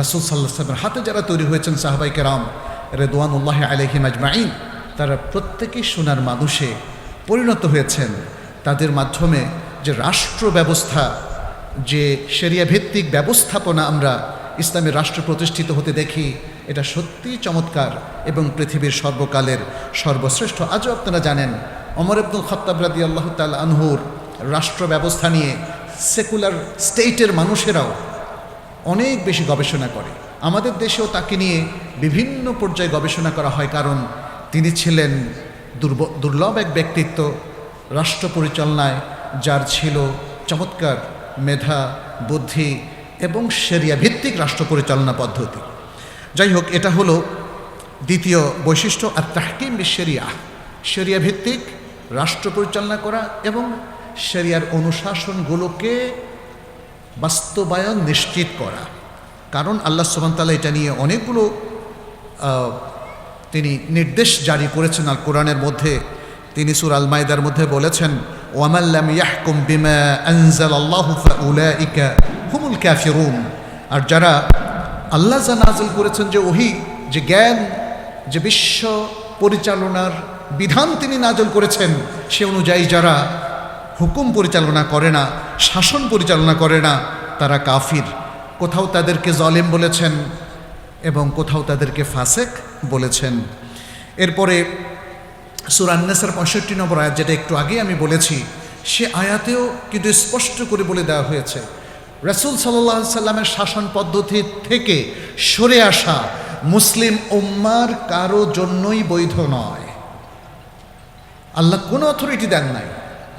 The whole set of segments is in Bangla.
রাসুল সাল্লাহ সাল্লামের হাতে যারা তৈরি হয়েছেন সাহাবাই কেরাম, রেদওয়ানুল্লাহ আলহিম আজমাইন তারা প্রত্যেকেই সোনার মানুষে পরিণত হয়েছেন। তাদের মাধ্যমে যে রাষ্ট্র ব্যবস্থা, যে সেরিয়া ভিত্তিক ব্যবস্থাপনা আমরা ইসলামের রাষ্ট্র প্রতিষ্ঠিত হতে দেখি, এটা সত্যি চমৎকার এবং পৃথিবীর সর্বকালের সর্বশ্রেষ্ঠ। আজও আপনারা জানেন অমর আব্দুল খত্তাব রাদি আল্লাহ তাল আনহুর রাষ্ট্র ব্যবস্থা নিয়ে সেকুলার স্টেটের মানুষেরাও অনেক বেশি গবেষণা করে। আমাদের দেশেও তাকে নিয়ে বিভিন্ন পর্যায়ে গবেষণা করা হয় কারণ তিনি ছিলেন দুর্ব, দুর্লভ এক ব্যক্তিত্ব, রাষ্ট্র পরিচালনায় যার ছিল চমৎকার মেধা, বুদ্ধি এবং সেরিয়া ভিত্তিক রাষ্ট্র পরিচালনা পদ্ধতি। যাই হোক, এটা হলো দ্বিতীয় বৈশিষ্ট্য, আর তাহকিম সেরিয়া। সেরিয়া ভিত্তিক রাষ্ট্র পরিচালনা করা এবং সেরিয়ার অনুশাসনগুলোকে বাস্তবায়ন নিশ্চিত করা। কারণ আল্লাহ সুবাহতাল্লাহ এটা নিয়ে অনেকগুলো তিনি নির্দেশ জারি করেছেন আর কোরআনের মধ্যে। তিনি সুর আল মাইদার মধ্যে বলেছেন ইয়াহকুম হুমুল কাফিরুন। আর যারা আল্লাহ যা নাজিল করেছেন যে ওহি, যে জ্ঞান, যে বিশ্ব পরিচালনার বিধান তিনি নাজল করেছেন, সে অনুযায়ী যারা হুকুম পরিচালনা করে না, শাসন পরিচালনা করে না, তারা কাফির। কোথাও তাদেরকে জলেম বলেছেন এবং কোথাও তাদেরকে ফাসেক বলেছেন। এরপরে সুরান্নেসের পঁয়ষট্টি নম্বর আয়াত, যেটা একটু আগে আমি বলেছি, সে আয়াতেও কিন্তু স্পষ্ট করে বলে দেওয়া হয়েছে, রাসুল সাল্লাহ সাল্লামের শাসন পদ্ধতি থেকে সরে আসা মুসলিম উম্মার কারও জন্যই বৈধ নয়। আল্লাহ কোনো অথরিটি দেন নাই।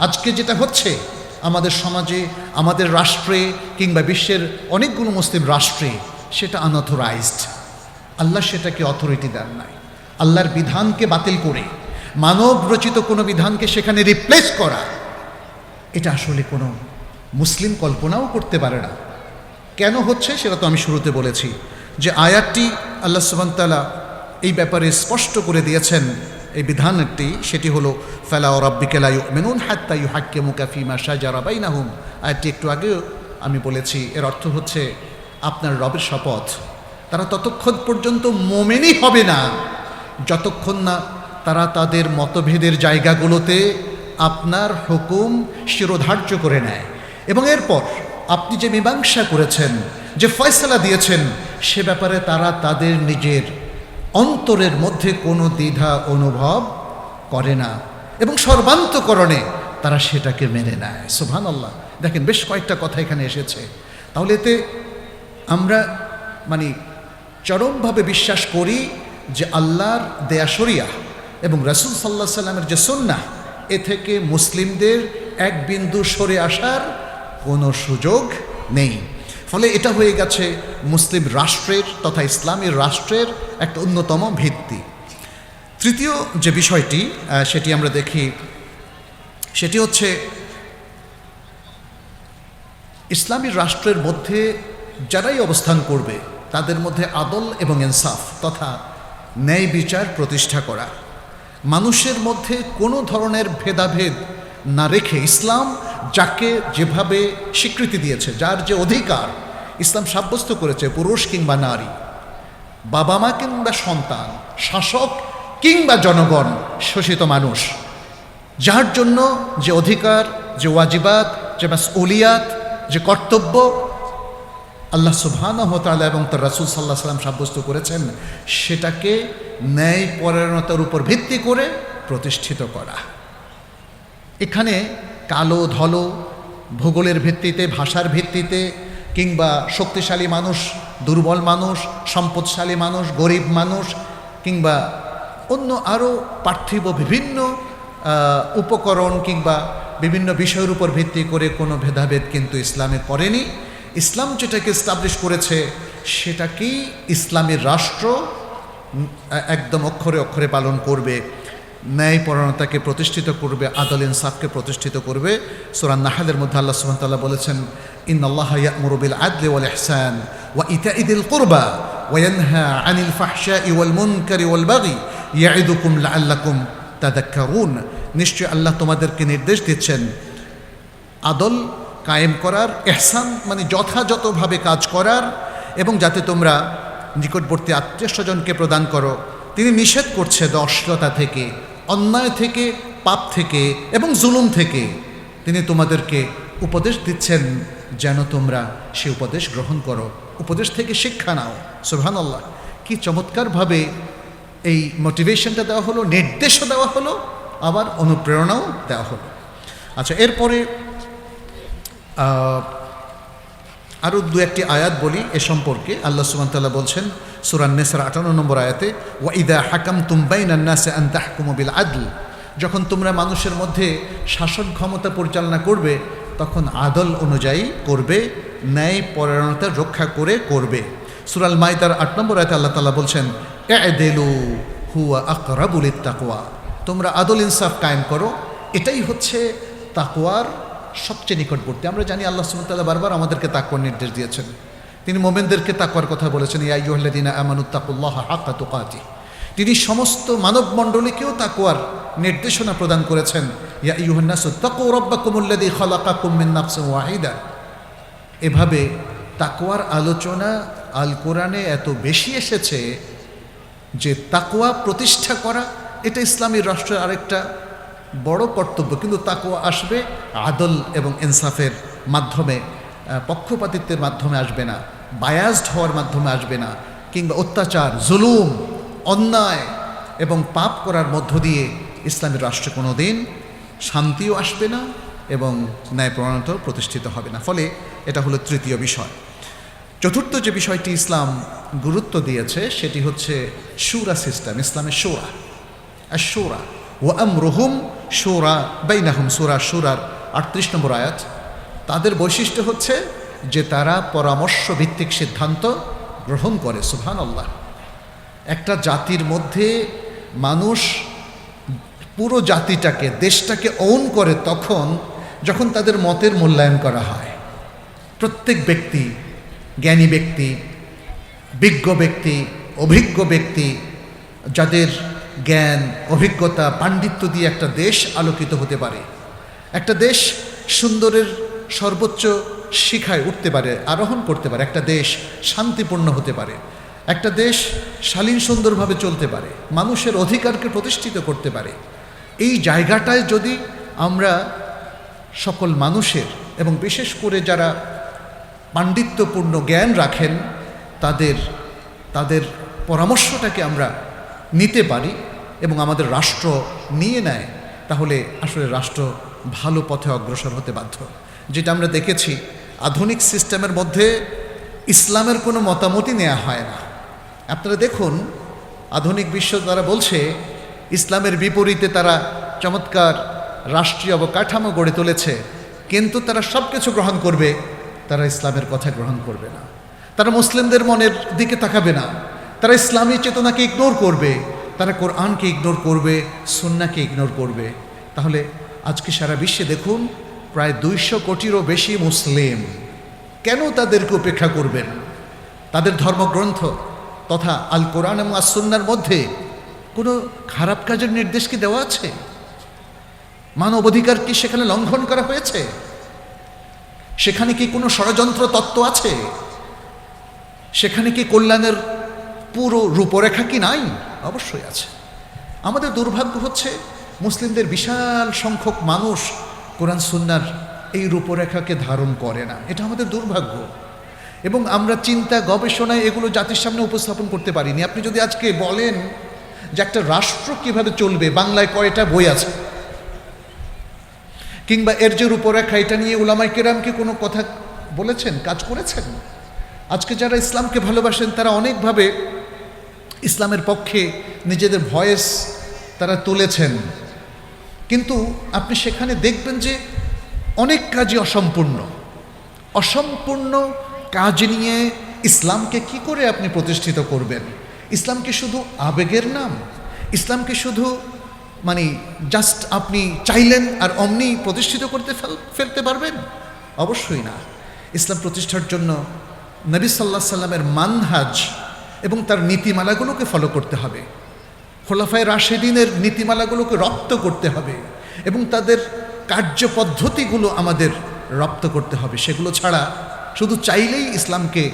আজকে যেটা হচ্ছে, আমাদের সমাজে, আমাদের রাষ্ট্রে কিংবা বিশ্বের অনেকগুলো মুসলিম রাষ্ট্রে সেটা আনঅথরাইজড আল্লাহ সেটাকে অথরিটি দেন নাই। আল্লাহর বিধানকে বাতিল করে, মানব রচিত কোনো বিধানকে সেখানে রিপ্লেস করা, এটা আসলে কোনো মুসলিম কল্পনাও করতে পারে না। কেন হচ্ছে সেটা তো আমি শুরুতে বলেছি যে আয়াতটি আল্লাহ সুবান্তালা এই ব্যাপারে স্পষ্ট করে দিয়েছেন। এই বিধানটি, সেটি হলো, ফেলা ও রব্বিকেলা মেনুন হাত্তা ইউ হাক্কে মুকাফিমা শাহজারা বাইনাহুম। আয়াতটি একটু আগেও আমি বলেছি, এর অর্থ হচ্ছে, আপনার রবের শপথ। তারা ততক্ষণ পর্যন্ত মোমেনই হবে না। যতক্ষণ না তারা তাদের মতভেদের জায়গাগুলোতে আপনার হুকুম শিরোধার্য করে নেয়। এবং এরপর আপনি যে মীমাংসা করেছেন, যে ফয়সলা দিয়েছেন, সে ব্যাপারে তারা তাদের নিজের অন্তরের মধ্যে কোনো দ্বিধা, অনুভব করে না এবং সর্বান্তকরণে তারা সেটাকে মেনে নেয়। সুভান আল্লাহ দেখেন, বেশ কয়েকটা কথা এখানে এসেছে। তাহলে এতে আমরা মানে চরমভাবে বিশ্বাস করি যে আল্লাহর দেয়া শরিয়া এবং রাসুল সাল্লাহ সাল্লামের যে সন্না এ থেকে মুসলিমদের এক বিন্দু সরে আসার কোনো সুযোগ নেই। ফলে এটা হয়ে গেছে মুসলিম রাষ্ট্রের তথা ইসলামী রাষ্ট্রের একটা অন্যতম ভিত্তি। তৃতীয় যে বিষয়টি সেটি আমরা দেখি, সেটি হচ্ছে ইসলামী রাষ্ট্রের মধ্যে যারাই অবস্থান করবে, তাদের মধ্যে আদল এবং ইনসাফ তথা ন্যায় বিচার প্রতিষ্ঠা করা। মানুষের মধ্যে কোনো ধরনের ভেদাভেদ না রেখে ইসলাম যাকে যেভাবে স্বীকৃতি দিয়েছে, যার যে অধিকার ইসলাম সাব্যস্ত করেছে, পুরুষ কিংবা নারী, বাবা মা কিংবা সন্তান, শাসক কিংবা জনগণ, শোষিত মানুষ, যার জন্য যে অধিকার, যে ওয়াজিবাত, যে মাসউলিয়াত, যে কর্তব্য আল্লাহ সুবহানাহু ওয়া তাআলা এবং তার রাসূল আলাইহি সাল্লাম সাব্যস্ত করেছেন, সেটাকে ন্যায় পরায়ণতার উপর ভিত্তি করে প্রতিষ্ঠিত করা। এখানে কালো ধলো, ভূগোলের ভিত্তিতে, ভাষার ভিত্তিতে, কিংবা শক্তিশালী মানুষ, দুর্বল মানুষ, সম্পদশালী মানুষ, গরিব মানুষ, কিংবা অন্য আরও পার্থিব বিভিন্ন উপকরণ কিংবা বিভিন্ন বিষয়ের উপর ভিত্তি করে কোনো ভেদাভেদ কিন্তু ইসলামে করেনি ইসলাম যেটাকে এস্টাবলিশ করেছে, সেটাকেই ইসলামের রাষ্ট্র একদম অক্ষরে অক্ষরে পালন করবে। ন্যায়পরণতাকে প্রতিষ্ঠিত করবে, আদল ইনসাফকে প্রতিষ্ঠিত করবে। সুরান নাহালের মধ্যে আল্লাহ তাআলা বলেছেন ইন আল্লাহ ইয়ামুরু বিল আদলি ওয়াল ইহসান ওয়া ইতাইদিল কুরবা ওয়া ইয়ানহা আনিল ফাহশাই ওয়াল মুনকারি ওয়াল বাগি। ইয়াইদুকুম লাআল্লাকুম তাদাক্কারুন নিশ্চয় আল্লাহ তোমাদেরকে নির্দেশ দিচ্ছেন, আদল কায়েম করার এহসান মানে যথাযথভাবে কাজ করার, এবং যাতে তোমরা নিকটবর্তী আত্মীয় স্বজনকে প্রদান করো। তিনি নিষেধ করছে অশ্লীলতা থেকে, অন্যায় থেকে, পাপ থেকে এবং জুলুম থেকে। তিনি তোমাদেরকে উপদেশ দিচ্ছেন, যেন তোমরা সে উপদেশ গ্রহণ করো। উপদেশ থেকে শিক্ষা নাও। সুহান আল্লাহ কি চমৎকারভাবে এই মোটিভেশনটা দেওয়া হলো, নির্দেশও দেওয়া হলো, আবার অনুপ্রেরণাও দেওয়া হলো। আচ্ছা এরপরে আরও দু একটি আয়াত বলি এ সম্পর্কে। আল্লাহ সুবহানাহু বলছেন, সূরা নেসার আটান্ন নম্বর আয়াতে, ওয়া ইদা হাকাম তুমবাইন আন্নাসে আন তাহকুমু বিল আদল। যখন তোমরা মানুষের মধ্যে শাসন ক্ষমতা পরিচালনা করবে, তখন আদল অনুযায়ী করবে, ন্যায় পরায়ণতা রক্ষা করে করবে। সুরাল মাইদার আট নম্বর আয়তে আল্লাহ তাআলা বলছেন এদেলু হুয়া আকরাবুল তাকওয়া। তোমরা আদল ইনসাফ কায়েম করো, এটাই হচ্ছে তাকওয়ার সবচেয়ে নিকটবর্তী। আমরা জানি আল্লাহ সুমতাল্লাহ বারবার আমাদেরকে তাকওয়ার নির্দেশ দিয়েছেন। তিনি মোমেনদেরকে তাকওয়ার কথা বলেছেন ইয়াইহ্লাদিনা আমানুত্তাকুল্লাহ হাক্কা তুকাতি তিনি সমস্ত মানব মণ্ডলীকেও তাকওয়ার নির্দেশনা প্রদান করেছেন, ইয়া ইউহান্নাসু তাকু রব্বাকুমুল্লাযী খালাকাকুম মিন নাফসিন ওয়াহিদা। এভাবে তাকওয়ার আলোচনা আল কোরআনে এত বেশি এসেছে যে তাকওয়া প্রতিষ্ঠা করা, এটা ইসলামী রাষ্ট্রের আরেকটা বড় কর্তব্য, কিন্তু তাকওয়া আসবে আদল এবং ইনসাফের মাধ্যমে পক্ষপাতিত্বের মাধ্যমে আসবে না বায়াসড হওয়ার মাধ্যমে আসবে না, কিংবা অত্যাচার, জুলুম, অন্যায় এবং পাপ করার মধ্য দিয়ে ইসলামের রাষ্ট্রে কোনো দিন শান্তিও আসবে না এবং ন্যায়প্রণালীও প্রতিষ্ঠিত হবে না। ফলে এটা হলো তৃতীয় বিষয়। চতুর্থ যে বিষয়টি ইসলাম গুরুত্ব দিয়েছে, সেটি হচ্ছে সুরা সিস্টেম, ইসলামের সোরা। আর সোরা ও আম রহুম সোরা বাইনাহুম সুরা সুরার আটত্রিশ নম্বর আয়াত। তাদের বৈশিষ্ট্য হচ্ছে যে তারা পরামর্শ ভিত্তিক সিদ্ধান্ত গ্রহণ করে সুহান আল্লাহ একটা জাতির মধ্যে মানুষ পুরো জাতিটাকে, দেশটাকে ওন করে তখন যখন তাদের মতের মূল্যায়ন করা হয়। প্রত্যেক ব্যক্তি, জ্ঞানী ব্যক্তি, বিজ্ঞ ব্যক্তি, অভিজ্ঞ ব্যক্তি, যাদের জ্ঞান, অভিজ্ঞতা, পাণ্ডিত্য দিয়ে একটা দেশ আলোকিত হতে পারে। একটা দেশ সুন্দরের সর্বোচ্চ শিখায় উঠতে পারে, আরোহণ করতে পারে। একটা দেশ শান্তিপূর্ণ হতে পারে। একটা দেশ শালীন সুন্দরভাবে চলতে পারে। মানুষের অধিকারকে প্রতিষ্ঠিত করতে পারে। এই জায়গাটায় যদি আমরা সকল মানুষের এবং বিশেষ করে যারা পাণ্ডিত্যপূর্ণ জ্ঞান রাখেন, তাদের তাদের পরামর্শটাকে আমরা নিতে পারি। এবং আমাদের রাষ্ট্র নিয়ে নেয়, তাহলে আসলে রাষ্ট্র ভালো পথে অগ্রসর হতে বাধ্য। যেটা আমরা দেখেছি, আধুনিক সিস্টেমের মধ্যে ইসলামের কোনো মতামতই নেওয়া হয় না। আপনারা দেখুন, আধুনিক বিশ্ব তারা বলছে, ইসলামের বিপরীতে তারা চমৎকার রাষ্ট্রীয় অবকাঠামো গড়ে তুলেছে, কিন্তু তারা সব কিছু গ্রহণ করবে, তারা ইসলামের কথা গ্রহণ করবে না। তারা মুসলিমদের মনের দিকে তাকাবে না, তারা ইসলামী চেতনাকে ইগনোর করবে তারা কোরআনকে ইগনোর করবে সুন্নাকে ইগনোর করবে। তাহলে আজকে সারা বিশ্বে দেখুন, প্রায় দুইশো কোটিরও বেশি মুসলিম কেন তাদেরকে উপেক্ষা করবেন? তাদের ধর্মগ্রন্থ তথা আল কোরআন এবং আসুন্নার মধ্যে কোনো খারাপ কাজের নির্দেশ কি দেওয়া আছে? মানব অধিকার কি সেখানে লঙ্ঘন করা হয়েছে? সেখানে কি কোনো ষড়যন্ত্র তত্ত্ব আছে? সেখানে কি কল্যাণের পুরো রূপরেখা কি নাই? অবশ্যই আছে। আমাদের দুর্ভাগ্য হচ্ছে মুসলিমদের বিশাল সংখ্যক মানুষ কোরআন সুন্নার এই রূপরেখাকে ধারণ করে না। এটা আমাদের দুর্ভাগ্য। এবং আমরা চিন্তা গবেষণায় এগুলো জাতির সামনে উপস্থাপন করতে পারিনি। আপনি যদি আজকে বলেন যে একটা রাষ্ট্র কীভাবে চলবে, বাংলায় কয়টা বই আছে? কিংবা এর যে রূপরেখা, এটা নিয়ে উলামাই কেরামকে কোনো কথা বলেছেন, কাজ করেছেন? আজকে যারা ইসলামকে ভালোবাসেন, তারা অনেকভাবে ইসলামের পক্ষে নিজেদের ভয়েস তারা তুলেছেন। কিন্তু আপনি সেখানে দেখবেন যে অনেক কাজই অসম্পূর্ণ। অসম্পূর্ণ কাজ নিয়ে ইসলামকে কি করে আপনি প্রতিষ্ঠিত করবেন? ইসলামকে শুধু আবেগের নাম? ইসলামকে শুধু মানে জাস্ট আপনি চাইলেন আর অমনি প্রতিষ্ঠিত করতে ফেলতে পারবেন? অবশ্যই না। ইসলাম প্রতিষ্ঠার জন্য নবী সাল্লাহ সাল্লামের মানহাজ এবং তার নীতিমালাগুলোকে ফলো করতে হবে। খোলাফায় রাশেদিনের নীতিমালাগুলোকে রপ্ত করতে হবে এবং তাদের কার্যপদ্ধতিগুলো আমাদের রপ্ত করতে হবে। সেগুলো ছাড়া শুধু চাইলেই ইসলামকে,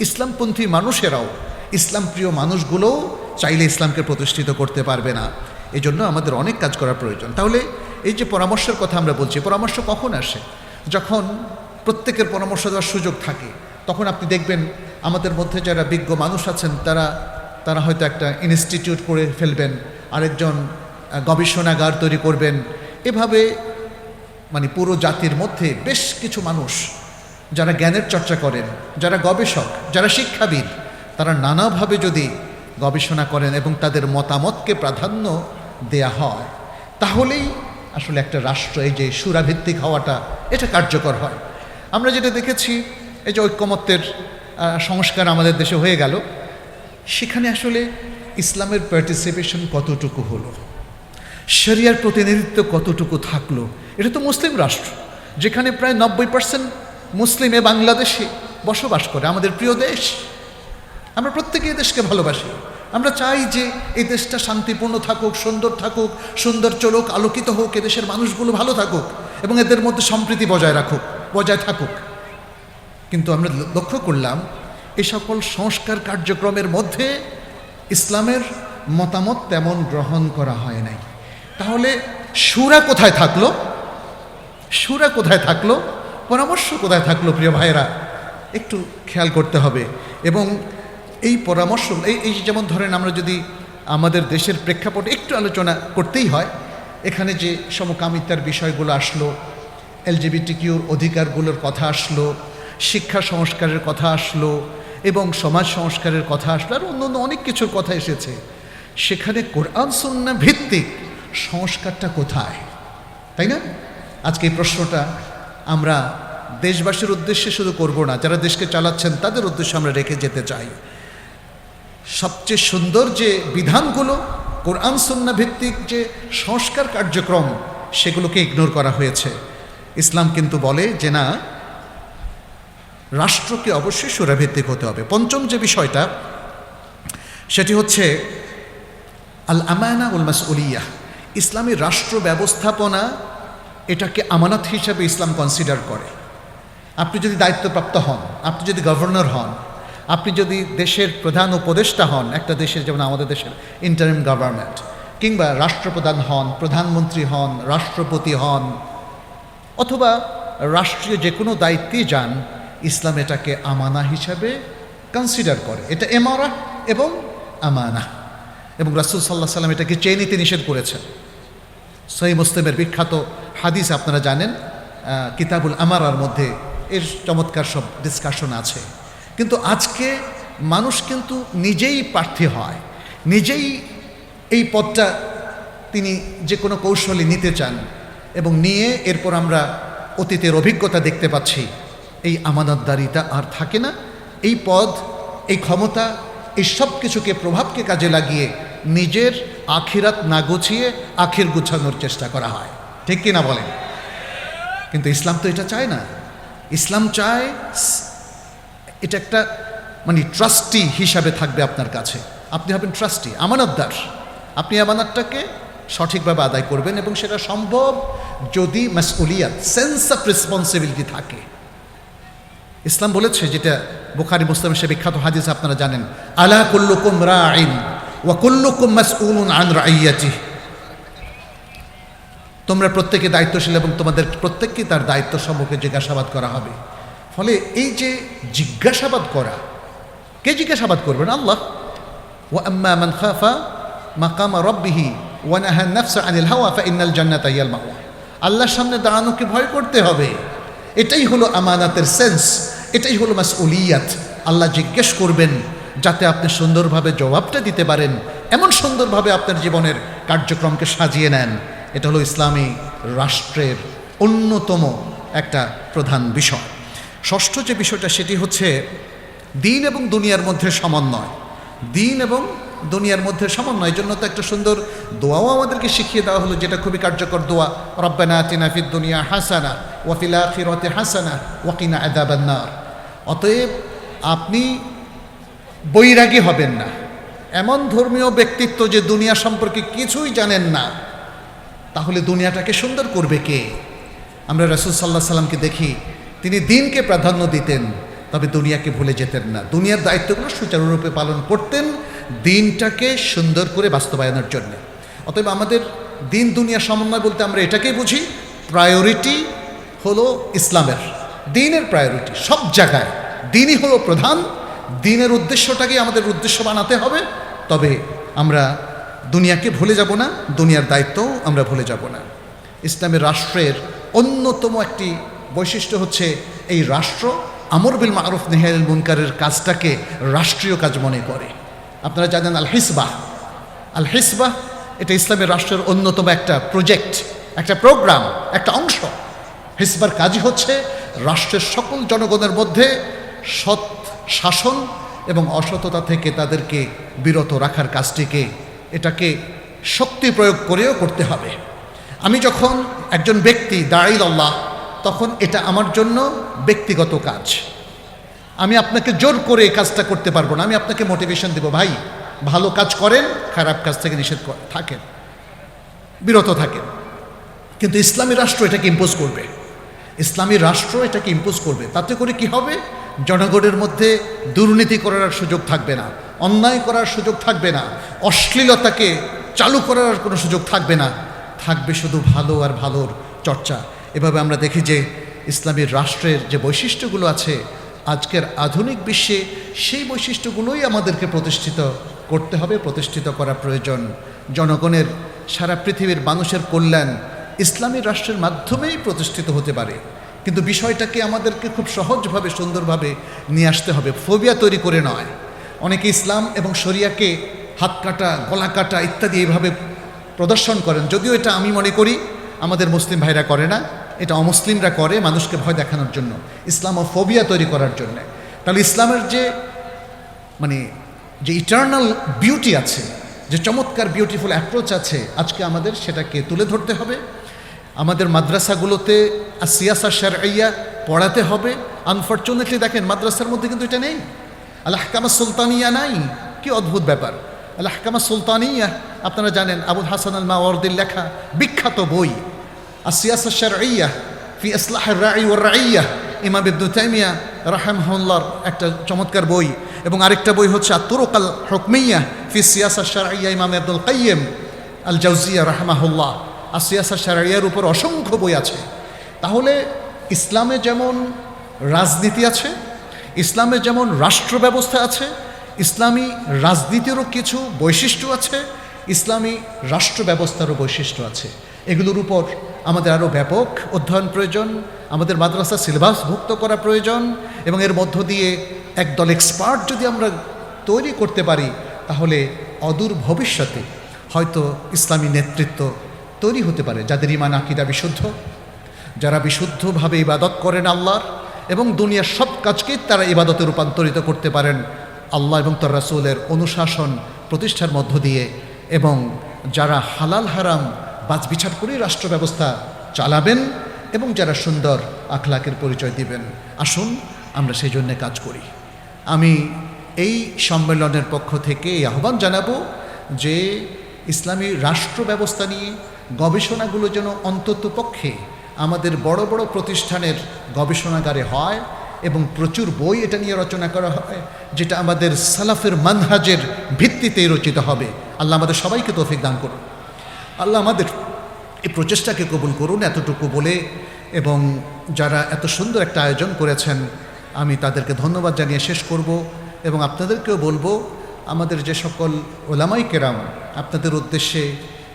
ইসলামপন্থী মানুষেরাও ইসলাম প্রিয় মানুষগুলোও চাইলে ইসলামকে প্রতিষ্ঠিত করতে পারবে না। এই জন্য আমাদের অনেক কাজ করার প্রয়োজন। তাহলে এই যে পরামর্শের কথা আমরা বলছি, পরামর্শ কখন আসে? যখন প্রত্যেকের পরামর্শ দেওয়ার সুযোগ থাকে। তখন আপনি দেখবেন আমাদের মধ্যে যারা বিজ্ঞ মানুষ আছেন, তারা তারা হয়তো একটা ইনস্টিটিউট করে ফেলবেন, আরেকজন গবেষণাগার তৈরি করবেন। এভাবে মানে পুরো জাতির মধ্যে বেশ কিছু মানুষ যারা জ্ঞানের চর্চা করেন, যারা গবেষক, যারা শিক্ষাবিদ, তারা নানাভাবে যদি গবেষণা করেন এবং তাদের মতামতকে প্রাধান্য দেয়া হয়, তাহলেই আসলে একটা রাষ্ট্র, এই যে সুরাভিত্তিক হওয়াটা, এটা কার্যকর হয়। আমরা যেটা দেখেছি এই যে ঐক্যমত্যের সংস্কার আমাদের দেশে হয়ে গেল, সেখানে আসলে ইসলামের পার্টিসিপেশন কতটুকু হলো? শরিয়ার প্রতিনিধিত্ব কতটুকু থাকল? এটা তো মুসলিম রাষ্ট্র, যেখানে প্রায় নব্বই পার্সেন্ট মুসলিমে বাংলাদেশে বসবাস করে, আমাদের প্রিয় দেশ। আমরা প্রত্যেকে এই দেশকে ভালোবাসি। আমরা চাই যে এই দেশটা শান্তিপূর্ণ থাকুক, সুন্দর থাকুক, সুন্দর চলুক, আলোকিত হোক এদেশের মানুষগুলো ভালো থাকুক এবং এদের মধ্যে সম্প্রীতি বজায় রাখুক, বজায় থাকুক। কিন্তু আমরা লক্ষ্য করলাম এই সকল সংস্কার কার্যক্রমের মধ্যে ইসলামের মতামত তেমন গ্রহণ করা হয় নাই। তাহলে সুরা কোথায় থাকল? সুরা কোথায় থাকল? পরামর্শ কোথায় থাকল, প্রিয় ভাইয়েরা? একটু খেয়াল করতে হবে। এবং এই পরামর্শ, এই এই যেমন ধরেন আমরা যদি আমাদের দেশের প্রেক্ষাপটে একটু আলোচনা করতেই হয়, এখানে যে সমকামিতার বিষয়গুলো আসলো এলজিবিটি কিউর অধিকারগুলোর কথা আসলো শিক্ষা সংস্কারের কথা আসলো এবং সমাজ সংস্কারের কথা আসলো আর অন্য অন্য অনেক কিছুর কথা এসেছে। সেখানে কোরআন সুন্না ভিত্তিক সংস্কারটা কোথায়? তাই না? আজকে এই প্রশ্নটা আমরা দেশবাসীর উদ্দেশ্যে শুধু করব না, যারা দেশকে চালাচ্ছেন তাদের উদ্দেশ্যে আমরা রেখে যেতে চাই। সবচেয়ে সুন্দর যে বিধানগুলো, কোরআন সুন্না ভিত্তিক যে সংস্কার কার্যক্রম, সেগুলোকে ইগনোর করা হয়েছে। ইসলাম কিন্তু বলে যে না রাষ্ট্রকে অবশ্যই সুরাভিত্তিক হতে হবে। পঞ্চম যে বিষয়টা, সেটি হচ্ছে আল আমানা উল মাসউলিয়া। ইসলামী রাষ্ট্র ব্যবস্থাপনা এটাকে আমানত হিসাবে ইসলাম কনসিডার করে। আপনি যদি দায়িত্বপ্রাপ্ত হন, আপনি যদি গভর্নর হন, আপনি যদি দেশের প্রধান উপদেষ্টা হন, একটা দেশের যেমন আমাদের দেশের ইন্টারিম গভর্নমেন্ট কিংবা রাষ্ট্রপ্রধান হন, প্রধানমন্ত্রী হন, রাষ্ট্রপতি হন, অথবা রাষ্ট্রীয় যে কোনো দায়িত্বে যান ইসলাম এটাকে আমানা হিসাবে কনসিডার করে। এটা এমারা এবং আমানা। এবং রাসুল সাল্লাহ সাল্লাম এটাকে চেয়ে নিতে নিষেধ করেছেন। সহি মুসলিমের বিখ্যাত হাদিস আপনারা জানেন কিতাবুল আমারার মধ্যে এর চমৎকার সব ডিসকাশন আছে। কিন্তু আজকে মানুষ কিন্তু নিজেই প্রার্থী হয়। নিজেই এই পদটা তিনি যে কোনো কৌশলে নিতে চান এবং নিয়ে এরপর আমরা অতীতের অভিজ্ঞতা দেখতে পাচ্ছি। এই আমানতদারিতা আর থাকে না। এই পদ, এই ক্ষমতা, এই সব কিছুকে প্রভাবকে কাজে লাগিয়ে নিজের আখিরাত না গুছিয়ে আখির গুছানোর চেষ্টা করা হয়। ঠিক কি না বলেন? কিন্তু ইসলাম তো এটা চায় না। ইসলাম চায় এটা একটা মানে ট্রাস্টি হিসাবে থাকবে আপনার কাছে। আপনি হবেন ট্রাস্টি, আমানতদার। আপনি আমানতটাকে সঠিকভাবে আদায় করবেন এবং সেটা সম্ভব যদি মাসউলিয়াত সেন্স অফ রেসপন্সিবিলিটি থাকে। ইসলাম বলেছে, যেটা বুখারি, মুসলাম সে বিখ্যাত হাদিস আপনারা জানেন, আলা কুল্লুকুম রাইন ওয়া কুল্লুকুম মাসউলুন আন রাইয়াতি তোমরা প্রত্যেকে দায়িত্বশীল এবং তোমাদের প্রত্যেককে তার দায়িত্ব সম্পর্কে জিজ্ঞাসাবাদ করা হবে। ফলে এই যে জিজ্ঞাসাবাদ করা, কে জিজ্ঞাসাবাদ করবেন আল্লাহ। ওয়া আম্মা মান খাফা মাকামা রব্বিহি ওয়া নাহা নাফসা আনিল হাওয়া ফা ইন্নাল জান্নাতা হিয়াল মাওয়া। আল্লাহর সামনে দাঁড়ানোকে ভয় করতে হবে। এটাই হলো আমানাতের সেন্স। এটাই হলো মাস উলিয়াত আল্লাহ জিজ্ঞেস করবেন, যাতে আপনি সুন্দরভাবে জবাবটা দিতে পারেন, এমন সুন্দরভাবে আপনার জীবনের কার্যক্রমকে সাজিয়ে নেন। এটা হলো ইসলামী রাষ্ট্রের অন্যতম একটা প্রধান বিষয়। ষষ্ঠ যে বিষয়টা, সেটি হচ্ছে, দিন এবং দুনিয়ার মধ্যে সমন্বয়। দিন এবং দুনিয়ার মধ্যে সমন্বয় জন্য তো একটা সুন্দর দোয়াও আমাদেরকে শিখিয়ে দেওয়া হলো, যেটা খুবই কার্যকর দোয়া। রব্বানা আতিনা ফিদ দুনিয়া হাসানা ওয়াফিল আখিরাতে হাসানা ওয়াকিনা আদাবান্নার অতএব আপনি বৈরাগী হবেন না। এমন ধর্মীয় ব্যক্তিত্ব যে দুনিয়া সম্পর্কে কিছুই জানেন না, তাহলে দুনিয়াটাকে সুন্দর করবে কে? আমরা রসুল সাল্লাহ সাল্লামকে দেখি, তিনি দিনকে প্রাধান্য দিতেন, তবে দুনিয়াকে ভুলে যেতেন না। দুনিয়ার দায়িত্বগুলো সুচারুরূপে পালন করতেন দিনটাকে সুন্দর করে বাস্তবায়নের জন্য। অতএব আমাদের দিন দুনিয়া সমন্বয় বলতে আমরা এটাকেই বুঝি প্রায়োরিটি হলো ইসলামের, দিনের প্রায়োরিটি সব জায়গায়। দিনই হলো প্রধান, দিনের উদ্দেশ্যটাকে আমাদের উদ্দেশ্য বানাতে হবে, তবে আমরা দুনিয়াকে ভুলে যাব না, দুনিয়ার দায়িত্বও আমরা ভুলে যাব না। ইসলামের রাষ্ট্রের অন্যতম একটি বৈশিষ্ট্য হচ্ছে এই রাষ্ট্র আমর বিল মারুফ নেহাল মুনকারের কাজটাকে রাষ্ট্রীয় কাজ মনে করে। আপনারা জানেন আল হিসবাহ আল হিসবাহ এটা ইসলামের রাষ্ট্রের অন্যতম একটা প্রজেক্ট একটা প্রোগ্রাম একটা অংশ। হিসবার কাজই হচ্ছে রাষ্ট্রের সকল জনগণের মধ্যে সৎ শাসন এবং অসততা থেকে তাদেরকে বিরত রাখার কাজটিকে, এটাকে শক্তি প্রয়োগ করেও করতে হবে। আমি যখন একজন ব্যক্তি দাঁড়াইল আল্লাহ, তখন এটা আমার জন্য ব্যক্তিগত কাজ। আমি আপনাকে জোর করে এই কাজটা করতে পারব না, আমি আপনাকে মোটিভেশন দেবো। ভাই, ভালো কাজ করেন, খারাপ কাজ থেকে নিষেধ থাকেন। বিরত থাকেন। কিন্তু ইসলামী রাষ্ট্র এটাকে ইম্পোজ করবে। ইসলামী রাষ্ট্র এটাকে ইম্পোজ করবে। তাতে করে কি হবে? জনগণের মধ্যে দুর্নীতি করার সুযোগ থাকবে না, অন্যায় করার সুযোগ থাকবে না, অশ্লীলতাকে চালু করার কোনো সুযোগ থাকবে না। থাকবে শুধু ভালো আর ভালোর চর্চা। এভাবে আমরা দেখি যে ইসলামী রাষ্ট্রের যে বৈশিষ্ট্যগুলো আছে আজকের আধুনিক বিশ্বে সেই বৈশিষ্ট্যগুলোই আমাদেরকে প্রতিষ্ঠিত করতে হবে, প্রতিষ্ঠিত করা প্রয়োজন। জনগণের সারা পৃথিবীর মানুষের কল্যাণ ইসলামী রাষ্ট্রের মাধ্যমেই প্রতিষ্ঠিত হতে পারে। কিন্তু বিষয়টাকে আমাদেরকে খুব সহজভাবে, সুন্দরভাবে নিয়ে আসতে হবে। ফোবিয়া তৈরি করে নয়। অনেকে ইসলাম এবং শরিয়াকে হাত কাটা, গলা কাটা ইত্যাদি এইভাবে প্রদর্শন করেন। যদিও এটা আমি মনে করি, আমাদের মুসলিম ভাইরা করে না। এটা অমুসলিমরা করে মানুষকে ভয় দেখানোর জন্য ইসলাম ও ফোবিয়া তৈরি করার জন্যে। তাহলে ইসলামের যে মানে যে ইটার্নাল বিউটি আছে, যে চমৎকার বিউটিফুল অ্যাপ্রোচ আছে, আজকে আমাদের সেটাকে তুলে ধরতে হবে। আমাদের মাদ্রাসাগুলোতে সিয়াসা শারইয়া পড়াতে হবে। আনফর্চুনেটলি দেখেন, মাদ্রাসার মধ্যে কিন্তু এটা নেই। আল্লাহ কামা সুলতানিয়া নাই। কি অদ্ভুত ব্যাপার। আল্লাহ কামা সুলতানিয়া, আপনারা জানেন, আবুল হাসান আল মাওয়ারদির লেখা বিখ্যাত বই। আর সিয়াসা শারইয়া ফি ইসলাহ রাই ও রাইয়া ইমাম ইবনু তাইমিয়া রাহেমহল্লার একটা চমৎকার বই। এবং আরেকটা বই হচ্ছে আতুরকাল হকমিয়া ফি সিয়াসা শারইয়া ইমাম আব্দুল কাইয়্যিম আল জাউজিয়া রাহমাহুল্লাহ আর সিয়াসা শারিয়ার উপর অসংখ্য বই আছে। তাহলে ইসলামে যেমন রাজনীতি আছে, ইসলামে যেমন রাষ্ট্র ব্যবস্থা আছে, ইসলামী রাজনীতিরও কিছু বৈশিষ্ট্য আছে ইসলামী রাষ্ট্র ব্যবস্থারও বৈশিষ্ট্য আছে। এগুলোর উপর আমাদের আরও ব্যাপক অধ্যয়ন প্রয়োজন, আমাদের মাদ্রাসা সিলেবাসভুক্ত করা প্রয়োজন এবং এর মধ্য দিয়ে একদল এক্সপার্ট যদি আমরা তৈরি করতে পারি, তাহলে অদূর ভবিষ্যতে হয়তো ইসলামী নেতৃত্ব তৈরি হতে পারে, যাদের ইমান আকিদা বিশুদ্ধ, যারা বিশুদ্ধভাবে ইবাদত করেন আল্লাহর এবং দুনিয়ার সব কাজকেই তারা ইবাদতে রূপান্তরিত করতে পারেন আল্লাহ এবং তার রাসুলের অনুশাসন প্রতিষ্ঠার মধ্য দিয়ে এবং যারা হালাল হারাম বাজ বিচার করেই রাষ্ট্র ব্যবস্থা চালাবেন এবং যারা সুন্দর আখলাকের পরিচয় দিবেন, আসুন আমরা সেই জন্যে কাজ করি। আমি এই সম্মেলনের পক্ষ থেকে এই আহ্বান জানাব যে ইসলামী রাষ্ট্র ব্যবস্থা নিয়ে গবেষণাগুলো যেন অন্তত পক্ষে আমাদের বড় বড় প্রতিষ্ঠানের গবেষণাগারে হয় এবং প্রচুর বই এটা নিয়ে রচনা করা হয়, যেটা আমাদের সালাফের মানহাজের ভিত্তিতেই রচিত হবে। আল্লাহ আমাদের সবাইকে তৌফিক দান করুন। আল্লাহ আমাদের এই প্রচেষ্টাকে কবুল করুন এতটুকু বলে এবং যারা এত সুন্দর একটা আয়োজন করেছেন, আমি তাদেরকে ধন্যবাদ জানিয়ে শেষ করব এবং আপনাদেরকেও বলব, আমাদের যে সকল ওলামাই কেরাম, আপনাদের উদ্দেশ্যে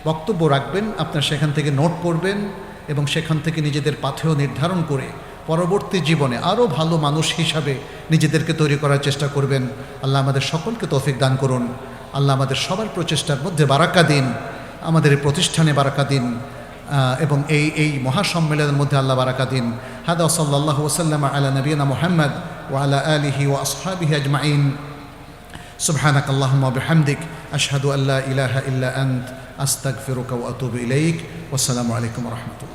বক্তব্য রাখবেন, আপনারা সেখান থেকে নোট করবেন এবং সেখান থেকে নিজেদের পাথেও নির্ধারণ করে পরবর্তী জীবনে আরও ভালো মানুষ হিসাবে নিজেদেরকে তৈরি করার চেষ্টা করবেন। আল্লাহ আমাদের সকলকে তৌফিক দান করুন। আল্লাহ আমাদের সবার প্রচেষ্টার মধ্যে বারাকা দিন আমাদের এই প্রতিষ্ঠানে বারাকা দিন আহ, এবং এই এই মহাসম্মেলনের মধ্যে আল্লাহ বারাকা দিন হাদা সাল্লাহ ওসাল্লাম আলা নবীনা মোহাম্মদ ও আলা আলিহি ও আসহাবিহি আজমাইন سبحانك اللهم وبحمدك أشهد أن لا إله إلا أنت أستغفرك وأتوب إليك والسلام عليكم ورحمة الله